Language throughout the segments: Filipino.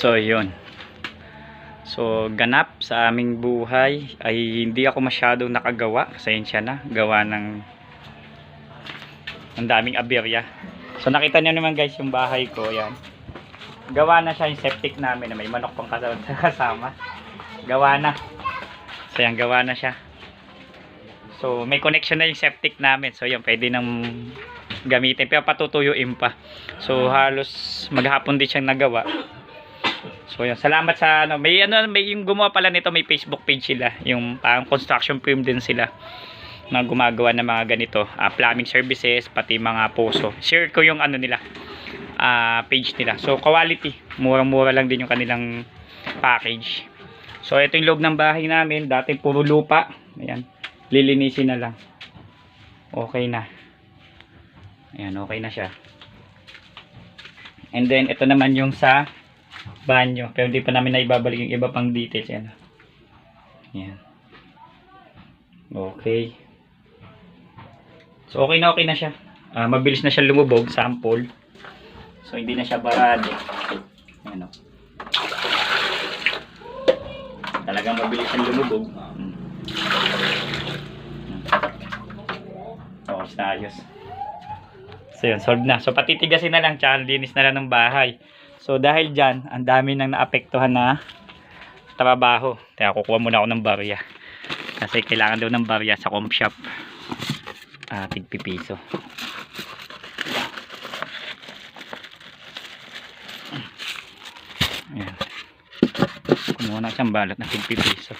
So, yun. So, ganap sa aming buhay ay hindi ako masyadong nakagawa. Pasensya na. Gawa ng ang daming aberya. So, nakita niyo naman guys yung bahay ko. Yan. Gawa na siya yung septic namin na may manok pang kasama. Gawa na. So, yan. Gawa na siya. So, may connection na yung septic namin. So, yan. Pwede nang gamitin. Pero patutuyuin pa. So, halos maghapon din siyang nagawa. So yun, salamat sa ano, may ano, may yung gumawa pala nito, may Facebook page sila, yung parang construction firm din sila na gumagawa ng mga ganito, ah, plumbing services, pati mga poso. Share ko yung ano nila, ah, page nila. So quality, murang-mura lang din yung kanilang package. So ito yung loob ng bahay namin, dati puro lupa. Ayan, lilinisin na lang. Okay na. Ayan, okay na siya. And then ito naman yung sa banyo. Pero hindi pa namin na ibabalik yung iba pang details. Yan. Yan. Okay. So, okay na okay na siya. Ah, mabilis na siya lumubog. Sample. So, hindi na siya barado. Yan o. Talagang mabilis siyang lumubog. Hmm. Oh, na ayos. So, yun. Solved na. So, patitigasin na lang. Tsaka linis na lang ng bahay. So dahil dyan, ang dami nang naapektuhan na trabaho. Kaya kukuha muna ako ng barya. Kasi kailangan daw ng barya sa comp shop. Ah, tigpipiso. Ayan. Kumuha na siyang balot na tigpipiso.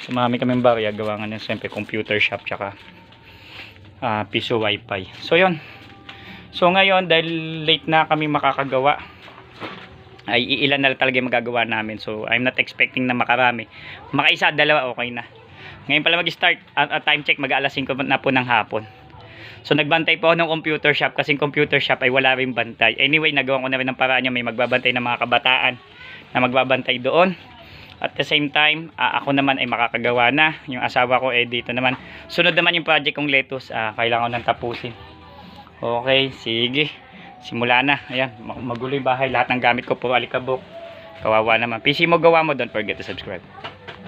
So marami kaming barya. Gawa nga niya siyempre computer shop tsaka ah, piso wifi. So yun. So ngayon dahil late na kami makakagawa ay iilan na talaga yung magagawa namin. So, I'm not expecting na makarami. Makaisa, dalawa, okay na. Ngayon pala mag-start, at time check, mag-aalas 5 na po ng hapon. So, nagbantay po ako ng computer shop kasi computer shop ay wala rin bantay. Anyway, nagawa ko na rin ng paraan yung may magbabantay ng mga kabataan na magbabantay doon. At the same time, ah, ako naman ay makakagawa na. Yung asawa ko ay dito naman. Sunod naman yung project kong lettuce. Ah, kailangan ko nang tapusin. Okay, sige simula na. Ayan, magulo yung bahay. Lahat ng gamit ko po alikabok. Kawawa naman. PC mo gawa mo, don't forget to subscribe.